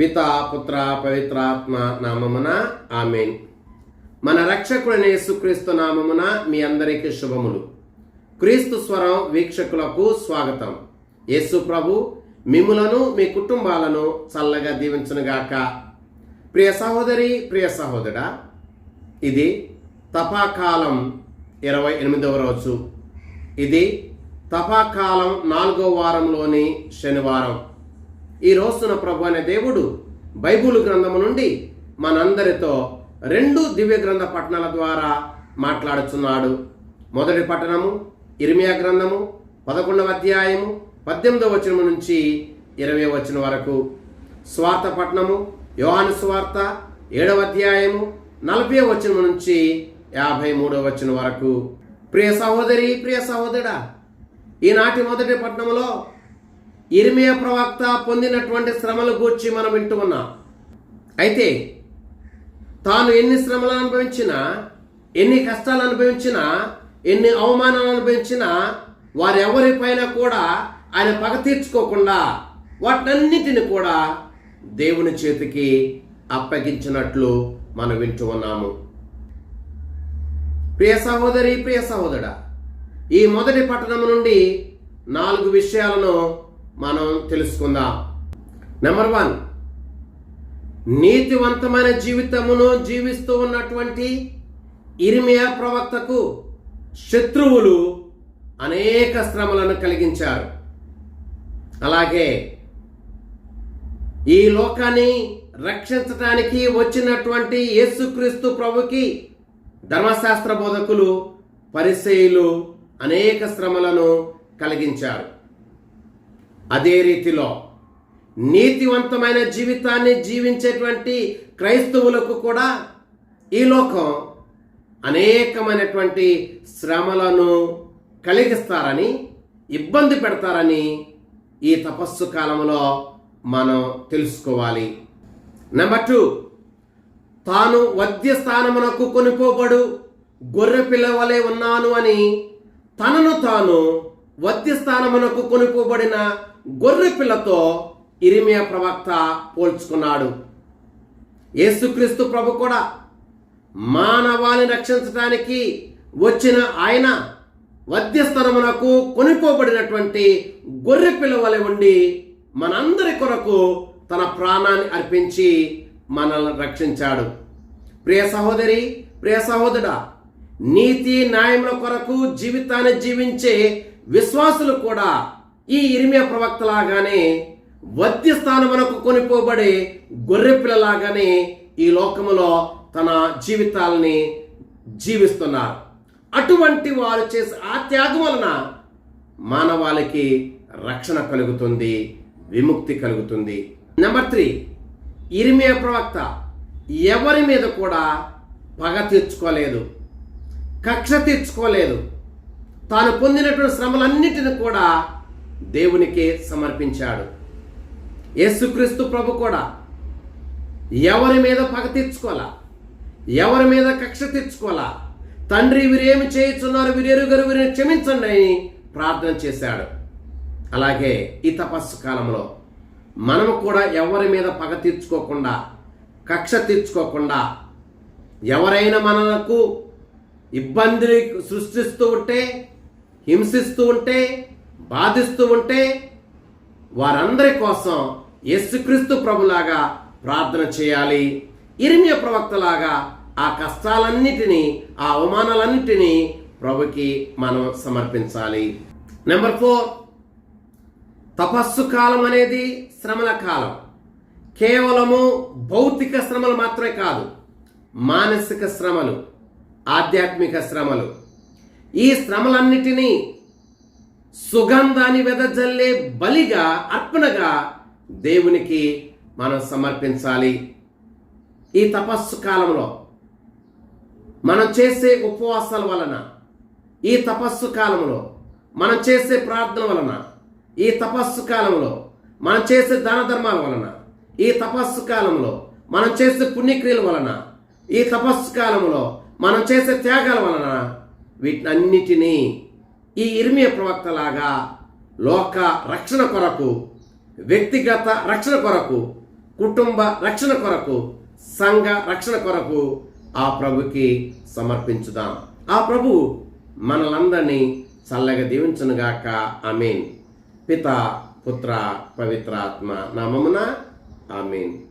పిత పుత్ర పవిత్రాత్మ నామమున ఆమెన్. మన రక్షకుడైన యేసుక్రీస్తు నామమున మీ అందరికీ శుభములు. క్రీస్తు స్వరం వీక్షకులకు స్వాగతం. యేసు ప్రభు మిమ్ములను మీ కుటుంబాలను చల్లగా దీవించునుగాక. ప్రియ సహోదరి ప్రియ సహోదరా ఇది తపాకాలం ఇరవై ఎనిమిదవ రోజు. ఇది తపాకాలం నాలుగో వారంలోని శనివారం. ఈ రోజున ప్రభు అనే దేవుడు బైబుల్ గ్రంథము నుండి మనందరితో రెండు దివ్య గ్రంథ పట్టణాల ద్వారా మాట్లాడుచున్నాడు. మొదటి పట్టణము ఇర్మియా గ్రంథము పదకొండవ అధ్యాయము పద్దెనిమిదవ వచనము నుంచి ఇరవై వచనం వరకు. స్వార్థ పట్టణము యోహాను స్వార్థ ఏడవ అధ్యాయము నలభై వచనం నుంచి యాభై మూడవ వచనం వరకు. ప్రియ సహోదరి ప్రియ సహోదరుడా ఈనాటి మొదటి పట్టణంలో ఇర్మియా ప్రవక్త పొందినటువంటి శ్రమల గూర్చి మనం వింటూ ఉన్నాం. అయితే తాను ఎన్ని శ్రమలు అనుభవించినా ఎన్ని కష్టాలు అనుభవించినా ఎన్ని అవమానాలు అనుభవించినా వారెవరిపైన కూడా ఆయన పగ తీర్చుకోకుండా వాటన్నిటిని కూడా దేవుని చేతికి అప్పగించినట్లు మనం వింటూ ఉన్నాము. ప్రియ సహోదరి ప్రియ సహోదరుడా ఈ మొదటి పట్టణం నుండి నాలుగు విషయాలను మనం తెలుసుకుందాం. నెంబర్ వన్ నీతివంతమైన జీవితమును జీవిస్తూ ఉన్నటువంటి ఇరిమియా ప్రవక్తకు శత్రువులు అనేక శ్రమలను కలిగించారు. అలాగే ఈ లోకాన్ని రక్షించటానికి వచ్చినటువంటి యేసుక్రీస్తు ప్రభుకి ధర్మశాస్త్ర బోధకులు పరిశైలు అనేక శ్రమలను కలిగించారు. అదే రీతిలో నీతివంతమైన జీవితాన్ని జీవించేటువంటి క్రైస్తవులకు కూడా ఈ లోకం అనేకమైనటువంటి శ్రమలను కలిగిస్తారని ఇబ్బంది పెడతారని ఈ తపస్సు కాలంలో మనం తెలుసుకోవాలి. నెంబర్ టూ తాను వద్య స్థానమునకు కొనుకోబడు గొర్రె పిల్లవలే ఉన్నాను అని తనను తాను వద్య స్థానమునకు కొనుకోబడిన గొర్రె పిల్లతో ఇరిమియా ప్రవక్త పోల్చుకున్నాడు. యేసుక్రీస్తు ప్రభు కూడా మానవాళిని రక్షించడానికి వచ్చిన ఆయన వద్యస్థనమునకు కొనుకోబడినటువంటి గొర్రె పిల్ల వలె ఉండి మనందరి కొరకు తన ప్రాణాన్ని అర్పించి మనల్ని రక్షించాడు. ప్రియ సహోదరి ప్రియ సహోదరుడా నీతి న్యాయముల కొరకు జీవితాన్ని జీవించే విశ్వాసులు కూడా ఈ ఇరిమియా ప్రవక్తలాగానే వద్య స్థానమునకు కొనిపోబడే గొర్రెపిల్లలాగానే ఈ లోకములో తన జీవితాలని జీవిస్తున్నారు. అటువంటి వారు చేసే ఆ త్యాగం వలన మానవాళికి రక్షణ కలుగుతుంది విముక్తి కలుగుతుంది. నెంబర్ త్రీ ఇరిమియ ప్రవక్త ఎవరి మీద కూడా పగ తీర్చుకోలేదు కక్ష తీర్చుకోలేదు. తాను పొందినటువంటి శ్రమలన్నిటిని కూడా దేవునికి సమర్పించాడు. యేసుక్రీస్తు ప్రభు కూడా ఎవరి మీద పగ తీర్చుకోవాలా? ఎవరి మీద కక్ష తెచ్చుకోవాలా తండ్రి వీరేమి చేయుచున్నారు వీరేరుగారు వీరిని క్షమించండి అని ప్రార్థన చేశాడు. అలాగే ఈ తపస్సు కాలంలో మనం కూడా ఎవరి మీద పగ తీర్చుకోకుండా కక్ష తీర్చుకోకుండా ఎవరైనా మనకు ఇబ్బందులు సృష్టిస్తూ ఉంటే హింసిస్తూ ఉంటే బాధిస్తూ ఉంటే వారందరి కోసం యేసుక్రీస్తు ప్రభులాగా ప్రార్థన చేయాలి. ఇరిమియ ప్రవక్తలాగా ఆ కష్టాలన్నిటినీ ఆ అవమానాలన్నిటినీ ప్రభుకి మనం సమర్పించాలి. నెంబర్ ఫోర్ తపస్సు కాలం అనేది శ్రమల కాలం. కేవలము భౌతిక శ్రమలు మాత్రమే కాదు మానసిక శ్రమలు ఆధ్యాత్మిక శ్రమలు. ఈ శ్రమలన్నిటినీ సుగంధాన్ని వెదజల్లే బలిగా అర్పణగా దేవునికి మనం సమర్పించాలి. ఈ తపస్సు కాలంలో మనం చేసే ఉపవాసాల వలన ఈ తపస్సు కాలంలో మనం చేసే ప్రార్థన వలన ఈ తపస్సు కాలంలో మనం చేసే దాన ధర్మాల వలన ఈ తపస్సు కాలంలో మనం చేసే పుణ్యక్రియల వలన ఈ తపస్సు కాలంలో మనం చేసే త్యాగాల వలన వీటన్నిటినీ ఈ ఇర్మియ ప్రవక్తలాగా లోక రక్షణ కొరకు వ్యక్తిగత రక్షణ కొరకు కుటుంబ రక్షణ కొరకు సంఘ రక్షణ కొరకు ఆ ప్రభుకి సమర్పించుదాం. ఆ ప్రభు మనలందరినీ చల్లగా దీవించనుగాక. ఆమెన్. పిత పుత్ర పవిత్రాత్మ నామమున ఆమెన్.